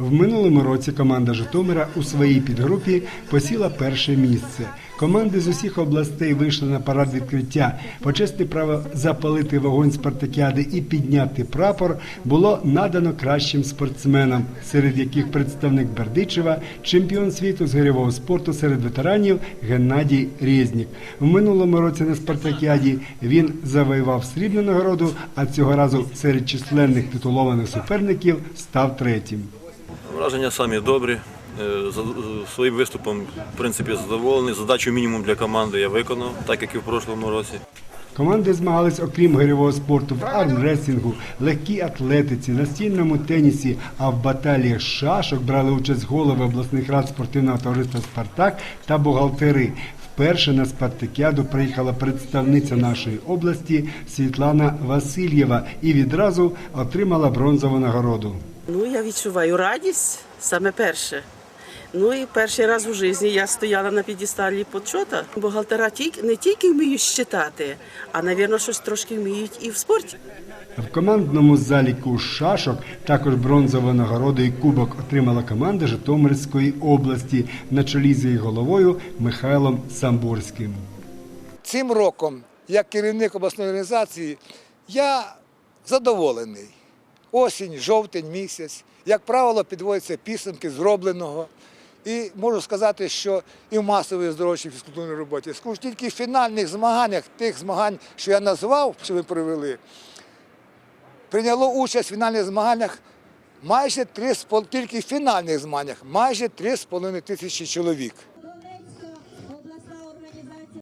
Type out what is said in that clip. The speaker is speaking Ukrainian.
В минулому році команда Житомира у своїй підгрупі посіла перше місце. Команди з усіх областей вийшли на парад відкриття. Почесне право запалити вогонь спартакіади і підняти прапор було надано кращим спортсменам, серед яких представник Бердичева, чемпіон світу з гирьового спорту серед ветеранів Геннадій Резнік. В минулому році на спартакіаді він завоював срібну нагороду, а цього разу серед численних титулованих суперників став третім. Враження самі добрі. Е, Своїм виступом, в принципі, задоволений. Задачу мінімум для команди я виконав, так як і в прошлому році. Команди змагались окрім гирьового спорту в армресінгу, легкій атлетиці, настільному тенісі, а в баталіях шашок брали участь голови обласних рад спортивного товариства Спартак та бухгалтери. Вперше на спартакіаду приїхала представниця нашої області Світлана Васильєва і відразу отримала бронзову нагороду. Ну, я відчуваю радість саме перше. Ну і перший раз у житті я стояла на підісталі почота. Бухгалтера тільки не тільки вміють щитати, а, навірно, щось трошки вміють і в спорті. В командному заліку шашок також бронзову нагороду і кубок отримала команда Житомирської області на чолі з її головою Михайлом Самборським. Цим роком, як керівник обласної організації, я задоволений. Осінь, жовтень місяць, як правило, підводяться підсумки зробленого. І можу сказати, що і в масовій оздоровчій фізкультурній роботі, скажу, тільки в фінальних змаганнях, тих змагань, що я назвав, що ви провели, прийняло участь в фінальних змаганнях майже три з пол- тільки в фінальних змаганнях майже 3,5 тисячі чоловік.